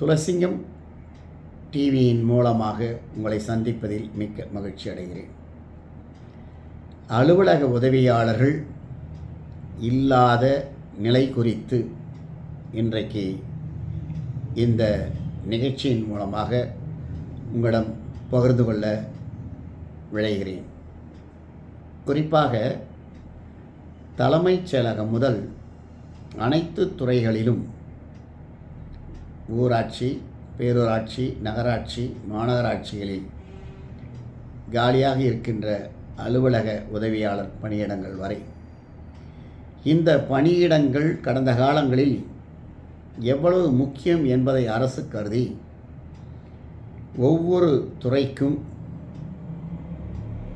துளசிங்கம் டிவியின் மூலமாக உங்களை சந்திப்பதில் மிக்க மகிழ்ச்சி அடைகிறேன். அலுவலக உதவியாளர்கள் இல்லாத நிலை குறித்து இன்றைக்கு இந்த நிகழ்ச்சியின் மூலமாக உங்களிடம் பகிர்ந்து கொள்ள விளைகிறேன் குறிப்பாக தலைமைச் செயலகம் முதல் அனைத்து துறைகளிலும் ஊராட்சி பேரூராட்சி நகராட்சி மாநகராட்சிகளில் காலியாக இருக்கின்ற அலுவலக உதவியாளர் பணியிடங்கள் வரை. இந்த பணியிடங்கள் கடந்த காலங்களில் எவ்வளவு முக்கியம் என்பதை அரசு கருதி ஒவ்வொரு துறைக்கும்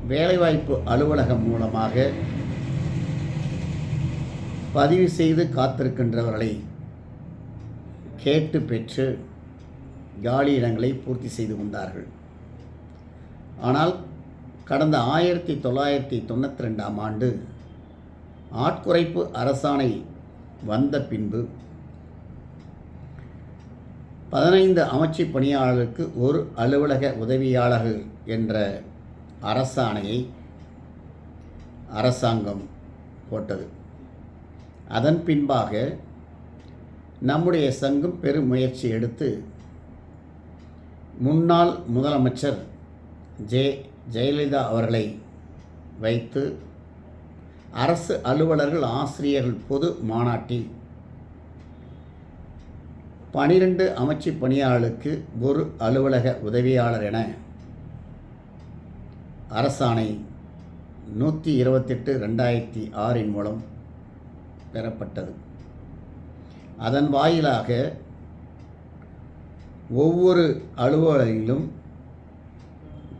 வேலைவாய்ப்பு அலுவலகம் மூலமாக பதிவு செய்து காத்திருக்கின்றவர்களை கேட்டு பெற்று காலி இடங்களை பூர்த்தி செய்து கொண்டார்கள். ஆனால் கடந்த ஆயிரத்தி தொள்ளாயிரத்தி தொண்ணூற்றி ரெண்டாம் ஆண்டு ஆட்குறைப்பு அரசாணை வந்த பின்பு பதினைந்து அமைச்சு பணியாளருக்கு ஒரு அலுவலக உதவியாளர்கள் என்ற அரசாணையை அரசாங்கம் போட்டது. அதன் பின்பாக நம்முடைய சங்கம் பெரும் முயற்சி எடுத்து முன்னாள் முதலமைச்சர் ஜெ ஜெயலலிதா அவர்களை வைத்து அரசு அலுவலர்கள் ஆசிரியர்கள் பொது மாநாட்டில் பனிரெண்டு அமைச்சு பணியாளருக்கு ஒரு அலுவலக உதவியாளர் என அரசாணை நூற்றி இருபத்தெட்டு ரெண்டாயிரத்தி ஆறின் மூலம் பெறப்பட்டது. அதன் வாயிலாக ஒவ்வொரு அலுவலகிலும்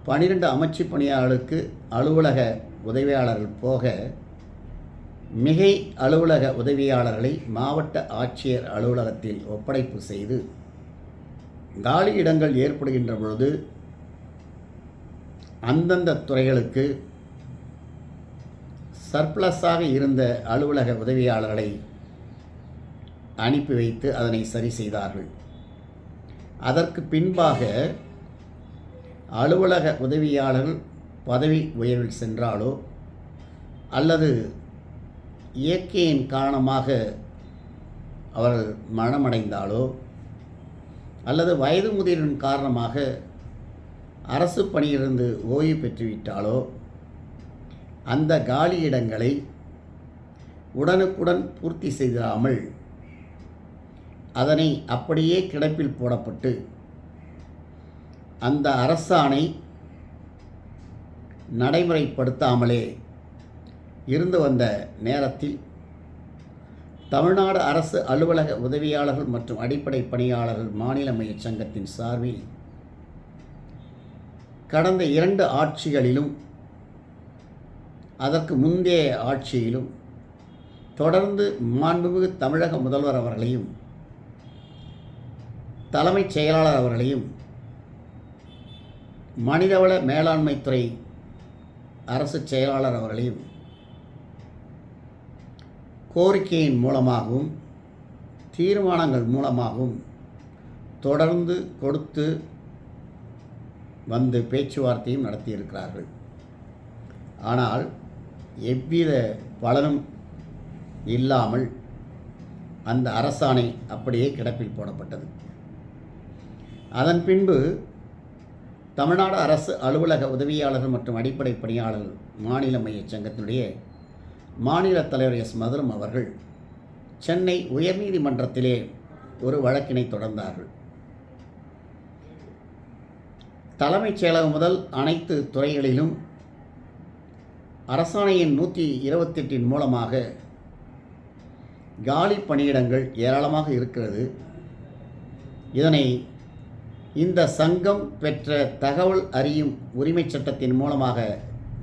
பனிரெண்டு அமைச்சு பணியாளருக்கு அலுவலக உதவியாளர்கள் போக மிகை அலுவலக உதவியாளர்களை மாவட்ட ஆட்சியர் அலுவலகத்தில் ஒப்படைப்பு செய்து காலி இடங்கள் ஏற்படுகின்ற பொழுது அந்தந்த துறைகளுக்கு சர்ப்ளஸாக இருந்த அலுவலக உதவியாளர்களை அனுப்பி வைத்து அதனை சரி செய்தார்கள். அதற்கு பின்பாக அலுவலக உதவியாளர்கள் பதவி உயர்வில் சென்றாலோ அல்லது இயற்கையின் காரணமாக அவர்கள் மனமடைந்தாலோ அல்லது வயது முதிரின் காரணமாக அரசு பணியிலிருந்து ஓய்வு பெற்றுவிட்டாலோ அந்த காலியிடங்களை உடனுக்குடன் பூர்த்தி செய்தாமல் அதனை அப்படியே கிடப்பில் போடப்பட்டு அந்த அரசாணை நடைமுறைப்படுத்தாமலே இருந்து வந்த நேரத்தில் தமிழ்நாடு அரசு அலுவலக உதவியாளர்கள் மற்றும் அடிப்படை பணியாளர்கள் மாநில மையச் சங்கத்தின் சார்பில் கடந்த இரண்டு ஆட்சிகளிலும் அதற்கு முந்தைய ஆட்சியிலும் தொடர்ந்து மாண்புமிகு தமிழக முதல்வர் அவர்களையும் தலைமைச் செயலாளர் அவர்களையும் மனிதவள மேலாண்மைத்துறை அரசு செயலாளர் அவர்களையும் கோரிக்கையின் மூலமாகவும் தீர்மானங்கள் மூலமாகவும் தொடர்ந்து கொடுத்து வந்து பேச்சுவார்த்தையும் நடத்தியிருக்கிறார்கள். ஆனால் எவ்வித பலனும் இல்லாமல் அந்த அரசாணை அப்படியே கிடப்பில் போடப்பட்டது. அதன் பின்பு தமிழ்நாடு அரசு அலுவலக உதவியாளர்கள் மற்றும் அடிப்படை பணியாளர்கள் மாநில மையச் சங்கத்தினுடைய மாநில தலைவர் எஸ். மதுரம் அவர்கள் சென்னை உயர்நீதிமன்றத்திலே ஒரு வழக்கினை தொடர்ந்தார்கள். தலைமைச் செயலகம் முதல் அனைத்து துறைகளிலும் அரசாணையின் நூற்றி இருபத்தெட்டின் மூலமாக காலி பணியிடங்கள் ஏராளமாக இருக்கிறது. இதனை இந்த சங்கம் பெற்ற தகவல் அறியும் உரிமைச் சட்டத்தின் மூலமாக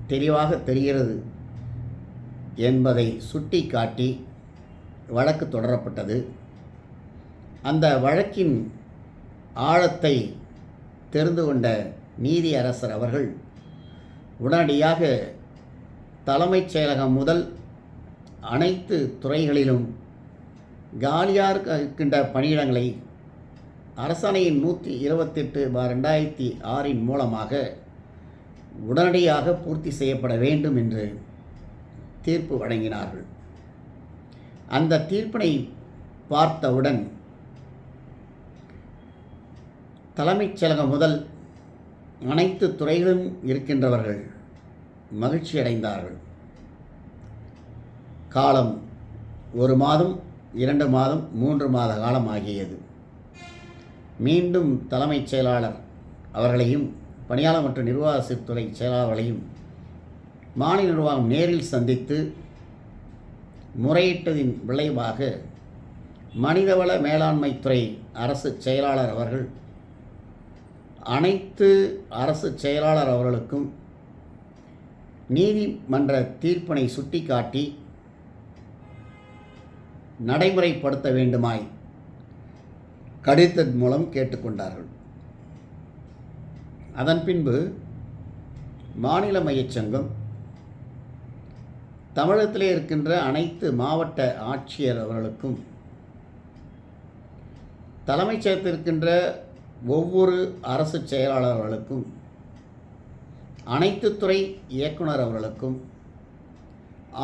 தெளிவாக தெரிகிறது என்பதை சுட்டி காட்டி வழக்கு தொடரப்பட்டது. அந்த வழக்கின் ஆழத்தை தெரிந்து கொண்ட நீதி அரசர் அவர்கள் உடனடியாக தலைமைச் செயலகம் முதல் அனைத்து துறைகளிலும் காலியாக இருக்கின்ற பணியிடங்களை அரசாணையின் நூற்றி இருபத்தெட்டு பா ரெண்டாயிரத்தி ஆறின் மூலமாக உடனடியாக பூர்த்தி செய்யப்பட வேண்டும் என்று தீர்ப்பு வழங்கினார்கள். அந்த தீர்ப்பினை பார்த்தவுடன் தலைமைச் செயலகம் முதல் அனைத்து துறைகளும் இருக்கின்றவர்கள் மகிழ்ச்சி அடைந்தார்கள். காலம் ஒரு மாதம் இரண்டு மாதம் மூன்று மாத காலம் ஆகியது. மீண்டும் தலைமைச் செயலாளர் அவர்களையும் பணியாளர் மற்றும் நிர்வாக சீர்துறை செயலாளர்களையும் மாநில நிர்வாகம் நேரில் சந்தித்து முறையிட்டதின் விளைவாக மனிதவள மேலாண்மைத்துறை அரசு செயலாளர் அவர்கள் அனைத்து அரசு செயலாளர் அவர்களுக்கும் நீதிமன்ற தீர்ப்பினை சுட்டிக்காட்டி நடைமுறைப்படுத்த வேண்டுமாய் கடிதத்தின் மூலம் கேட்டுக்கொண்டார்கள். அதன் பின்பு மாநில மையச் சங்கம் தமிழகத்திலே இருக்கின்ற அனைத்து மாவட்ட ஆட்சியர் அவர்களுக்கும் தலைமைச் செயலகத்தில் இருக்கின்ற ஒவ்வொரு அரசு செயலாளர் அவர்களுக்கும் அனைத்து துறை இயக்குனர் அவர்களுக்கும்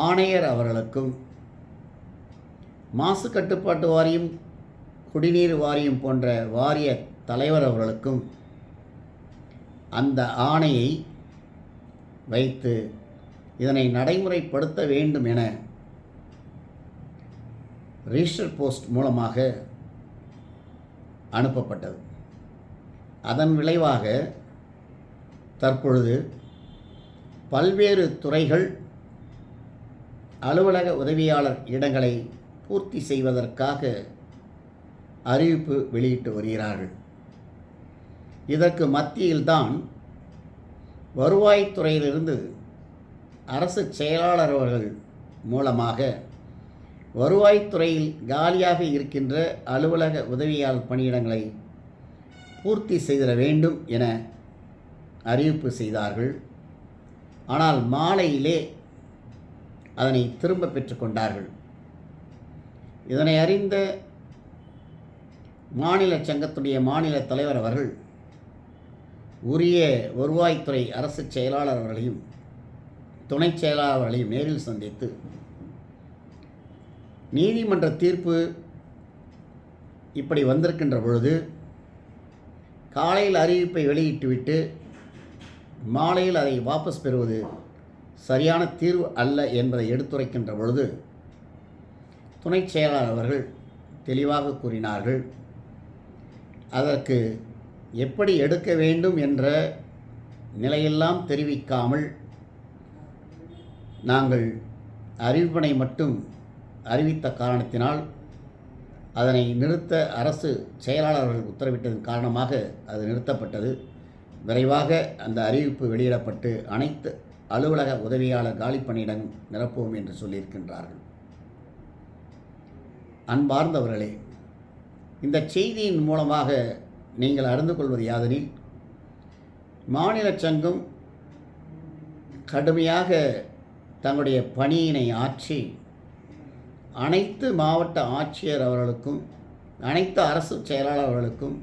ஆணையர் அவர்களுக்கும் மாசு கட்டுப்பாட்டு வாரியம் குடிநீர் வாரியம் போன்ற வாரிய தலைவர் அவர்களுக்கும் அந்த ஆணையை வைத்து இதனை நடைமுறைப்படுத்த வேண்டும் என ரிஜிஸ்டர் போஸ்ட் மூலமாக அனுப்பப்பட்டது. அதன் விளைவாக தற்பொழுது பல்வேறு துறைகள் அலுவலக உதவியாளர் இடங்களை பூர்த்தி செய்வதற்காக அறிவிப்பு வெளியிட்டு வருகிறார்கள். இதற்கு மத்தியில்தான் வருவாய்த்துறையிலிருந்து அரசு செயலாளர் அவர்கள் மூலமாக வருவாய்த்துறையில் காலியாக இருக்கின்ற அலுவலக உதவியாளர் பணியிடங்களை பூர்த்தி செய்திட வேண்டும் என அறிவிப்பு செய்தார்கள். ஆனால் மாலையிலே அதனை திரும்ப பெற்றுக்கொண்டார்கள் இதனை அறிந்த மாநில சங்கத்துடைய மாநில தலைவர் அவர்கள் உரிய வருவாய்த்துறை அரசு செயலாளர் அவர்களையும் துணை செயலாளர் அவர்களையும் நேரில் சந்தித்து நீதிமன்ற தீர்ப்பு இப்படி வந்திருக்கின்ற பொழுது காலையில் அறிவிப்பை வெளியிட்டுவிட்டு மாலையில் அதை வாபஸ் பெறுவது சரியான தீர்வு அல்ல என்பதை எடுத்துரைக்கின்ற பொழுது துணை செயலாளர் அவர்கள் தெளிவாக கூறினார்கள். அதற்கு எப்படி எடுக்க வேண்டும் என்ற நிலையெல்லாம் தெரிவிக்காமல் நாங்கள் அறிவிப்பனை மட்டும் அறிவித்த காரணத்தினால் அதனை நிறுத்த அரசு செயலாளர்கள் உத்தரவிட்டதன் காரணமாக அது நிறுத்தப்பட்டது. விரைவாக அந்த அறிவிப்பு வெளியிடப்பட்டு அனைத்து அலுவலக உதவியாளர் காலிப்பணியிடம் நிரப்புவோம் என்று சொல்லியிருக்கின்றார்கள். அன்பார்ந்தவர்களே இந்த செய்தியின் மூலமாக நீங்கள் அறிந்து கொள்வது யாதெனில் மாநில சங்கம் கடுமையாக தங்களுடைய பணியினை ஆற்றி அனைத்து மாவட்ட ஆட்சியர் அவர்களுக்கும் அனைத்து அரசு செயலாளர் அவர்களுக்கும்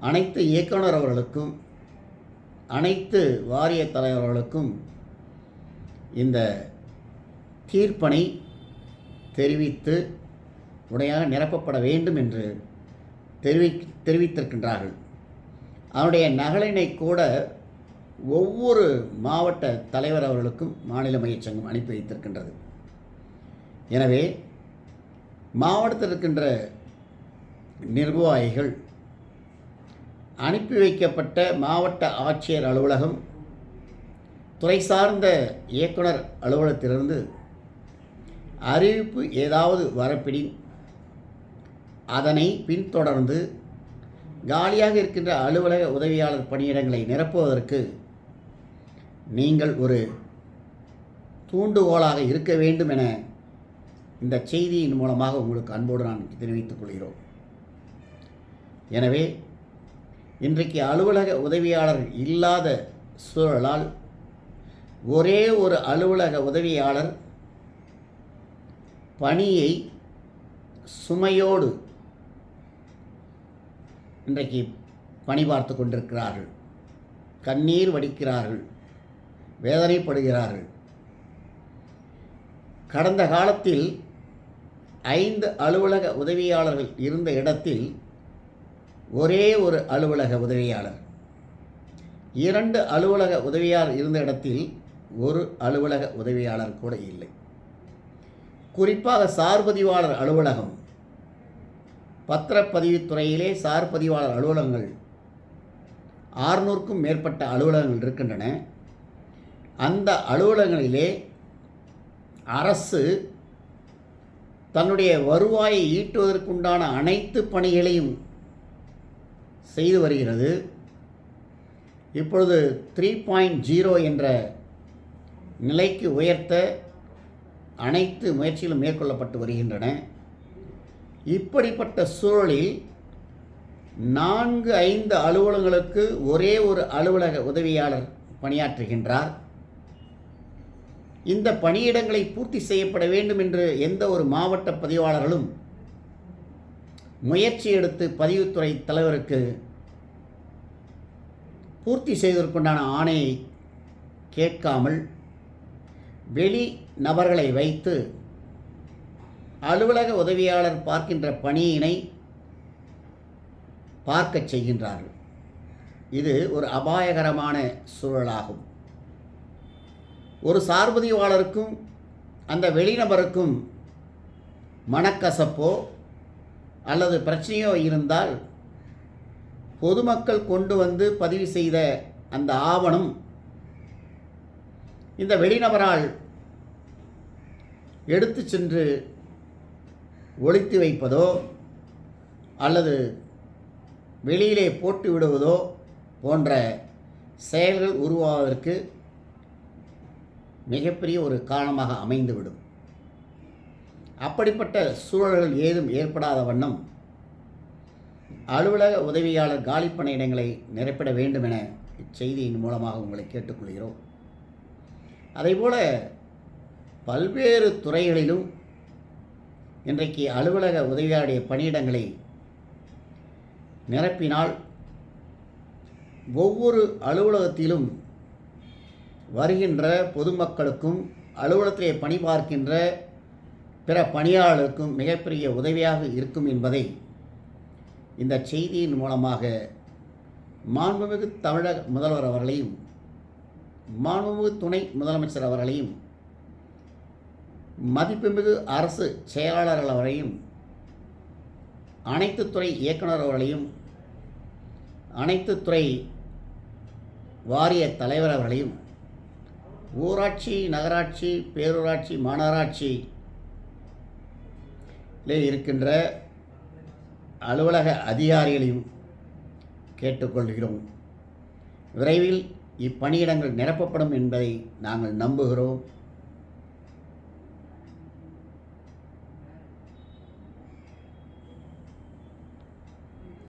அனைத்து இயக்குனர் அவர்களுக்கும் அனைத்து வாரிய தலைவர்களுக்கும் இந்த தீர்ப்பனை தெரிவித்து உடையாக நிரப்பப்பட வேண்டும் என்று தெரிவி தெரிவித்திருக்கின்றார்கள். அவனுடைய நகலினை கூட ஒவ்வொரு மாவட்ட தலைவர் அவர்களுக்கும் மாநில மையச்சங்கம் அனுப்பி வைத்திருக்கின்றது. எனவே மாவட்டத்தில் இருக்கின்ற நிர்வாகிகள் அனுப்பி வைக்கப்பட்ட மாவட்ட ஆட்சியர் அலுவலகம் துறை சார்ந்த இயக்குனர் அலுவலகத்திலிருந்து அறிவிப்பு ஏதாவது வரப்பிடின் அதனை பின்தொடர்ந்து காலியாக இருக்கின்ற அலுவலக உதவியாளர் பணியிடங்களை நிரப்புவதற்கு நீங்கள் ஒரு தூண்டுகோலாக இருக்க வேண்டும் என இந்த செய்தியின் மூலமாக உங்களுக்கு அன்போடு நான் தெரிவித்துக் கொள்கிறோம். எனவே இன்றைக்கு அலுவலக உதவியாளர் இல்லாத சூழலால் ஒரே ஒரு அலுவலக உதவியாளர் பணியை சுமையோடு இன்றைக்கு பணி பார்த்து கொண்டிருக்கிறார்கள். கண்ணீர் வடிக்கிறார்கள். வேதனைப்படுகிறார்கள். கடந்த காலத்தில் ஐந்து அலுவலக உதவியாளர்கள் இருந்த இடத்தில் ஒரே ஒரு அலுவலக உதவியாளர். இரண்டு அலுவலக உதவியாளர் இருந்த இடத்தில் ஒரு அலுவலக உதவியாளர் கூட இல்லை. குறிப்பாக சார்பதிவாளர் அலுவலகம் பத்திரப்பதிவுத்துறையிலே சார்பதிவாளர் அலுவலகங்கள் ஆறுநூறுக்கும் மேற்பட்ட அலுவலகங்கள் இருக்கின்றன. அந்த அலுவலகங்களிலே அரசு தன்னுடைய வருவாயை ஈட்டுவதற்குண்டான அனைத்து பணிகளையும் செய்து வருகிறது. இப்பொழுது த்ரீ பாயிண்ட் ஜீரோ என்ற நிலைக்கு உயர்த்த அனைத்து முயற்சிகளும் மேற்கொள்ளப்பட்டு வருகின்றன. இப்படிப்பட்ட சூழலில் நான்கு ஐந்து அலுவலகங்களுக்கு ஒரே ஒரு அலுவலக உதவியாளர் பணியாற்றுகின்றார். இந்த பணியிடங்களை பூர்த்தி செய்யப்பட வேண்டும் என்று எந்த ஒரு மாவட்ட பதிவாளர்களும் முயற்சி எடுத்து பதிவுத்துறை தலைவருக்கு பூர்த்தி செய்வதற்குண்டான ஆணையை கேட்காமல் வெளி நபர்களை வைத்து அலுவலக உதவியாளர் பார்க்கின்ற பணியினை பார்க்கச் செய்கின்றார்கள். இது ஒரு அபாயகரமான சூழலாகும். ஒரு சார்பதிவாளருக்கும் அந்த வெளிநபருக்கும் மனக்கசப்போ அல்லது பிரச்சனையோ இருந்தால் பொதுமக்கள் கொண்டு வந்து பதிவு செய்த அந்த ஆவணம் இந்த வெளிநபரால் எடுத்து சென்று ஒளித்து வைப்பதோ அல்லது வெளியிலே போட்டு விடுவதோ போன்ற செயல்கள் உருவாவதற்கு மிகப்பெரிய ஒரு காரணமாக அமைந்துவிடும். அப்படிப்பட்ட சூழல்கள் ஏதும் ஏற்படாத வண்ணம் அலுவலக உதவியாளர் காலிப்பண இடங்களை நிரப்பிட வேண்டும் என இச்செய்தியின் மூலமாக உங்களை கேட்டுக்கொள்கிறோம். அதேபோல் பல்வேறு துறைகளிலும் இன்றைக்கு அலுவலக உதவியாளுடைய பணியிடங்களை நிரப்பினால் ஒவ்வொரு அலுவலகத்திலும் வருகின்ற பொதுமக்களுக்கும் அலுவலகத்திலே பணி பார்க்கின்ற பிற பணியாளர்களுக்கும் மிகப்பெரிய உதவியாக இருக்கும் என்பதை இந்த செய்தியின் மூலமாக மாண்புமிகு தமிழக முதல்வர் அவர்களையும் மாண்புமிகு துணை முதலமைச்சர் அவர்களையும் மதிப்புமிகு அரசு செயலாளர்கள் அவரையும் அனைத்து துறை இயக்குனர் அவர்களையும் அனைத்து துறை வாரிய தலைவர் அவர்களையும் ஊராட்சி நகராட்சி பேரூராட்சி மாநகராட்சி இருக்கின்ற அலுவலக அதிகாரிகளையும் கேட்டுக்கொள்கிறோம். விரைவில் இப்பணியிடங்கள் நிரப்பப்படும் என்பதை நாங்கள் நம்புகிறோம்.